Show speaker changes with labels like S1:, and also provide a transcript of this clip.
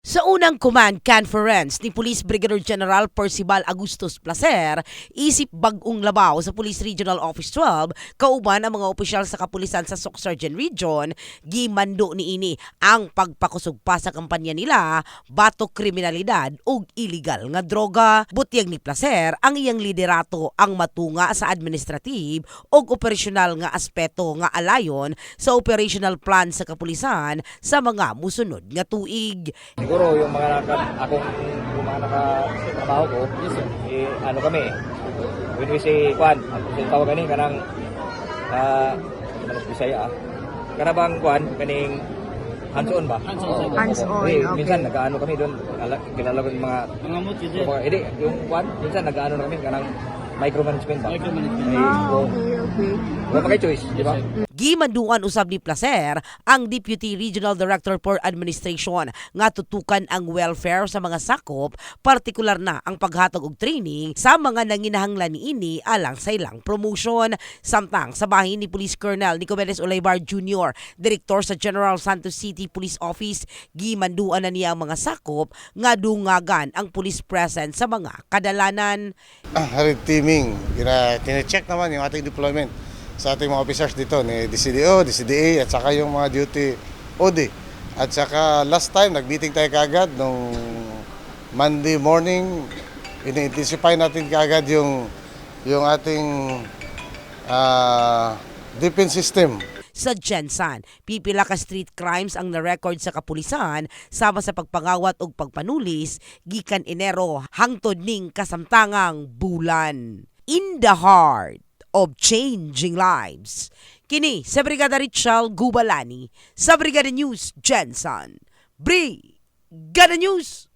S1: Sa unang command conference ni Police Brigadier General Percival Agustus Placer, isip bagong labaw sa Police Regional Office 12, kauban ang mga opisyal sa kapulisan sa Socsargen Region, gimando ni ini ang pagpakusog pa sa kampanya nila, batok kriminalidad ug illegal nga droga. Butyag ni Placer ang iyang liderato ang matunga sa administrative ug operasyonal nga aspeto nga alayon sa operational plan sa kapulisan sa mga musunod nga tuig.
S2: Siguro yung mga naka, akong yung mga nakatrabaho ko, eh, ano kami, when we say, kwan, sa tawag kaning kanang, ah, uh, Bisaya ah, kanabang kwan, kaning, hands-on ba? Hands-on.
S3: Hands-on,
S2: Eh,
S3: okay.
S2: Minsan nag-ano kami doon, ala- kilala ko yung mga,
S4: Mga
S2: yung mga, hindi, yung kwan, minsan nag-ano na kami, kanang micromanagement ba?
S4: Micromanagement.
S2: Eh,
S3: Ah, okay, okay.
S2: wala pa kayo choice, di ba?
S1: Gimanduan usab ni Placer ang Deputy Regional Director for Administration nga tutukan ang welfare sa mga sakop, partikular na ang paghatag og training sa mga nanginahanglan niini alang sa ilang promotion. Samtang sa bahin ni Police Colonel Nicomedes Olaybar Jr., Direktor sa General Santos City Police Office, gimanduan na niya ang mga sakop nga dungagan ang police presence sa mga kadalanan.
S5: Ah, red teaming. Kina, kine-check naman yung ating deployment sa ating mga officers dito ni DCDO, DCDA at saka yung mga duty OD. At saka last time nag-meeting tayo kagad nung Monday morning ini-intensify natin kagad yung yung ating ah, defense system
S1: sa Jensan. Pipila ka street crimes ang na-record sa kapulisan sama sa pagpangawat ug pagpanulis gikan Enero hangtod ning kasamtangang bulan. In the heart of changing lives. Kini sa Brigada Richal Gubalani sa Brigada News Jensen. Brigada News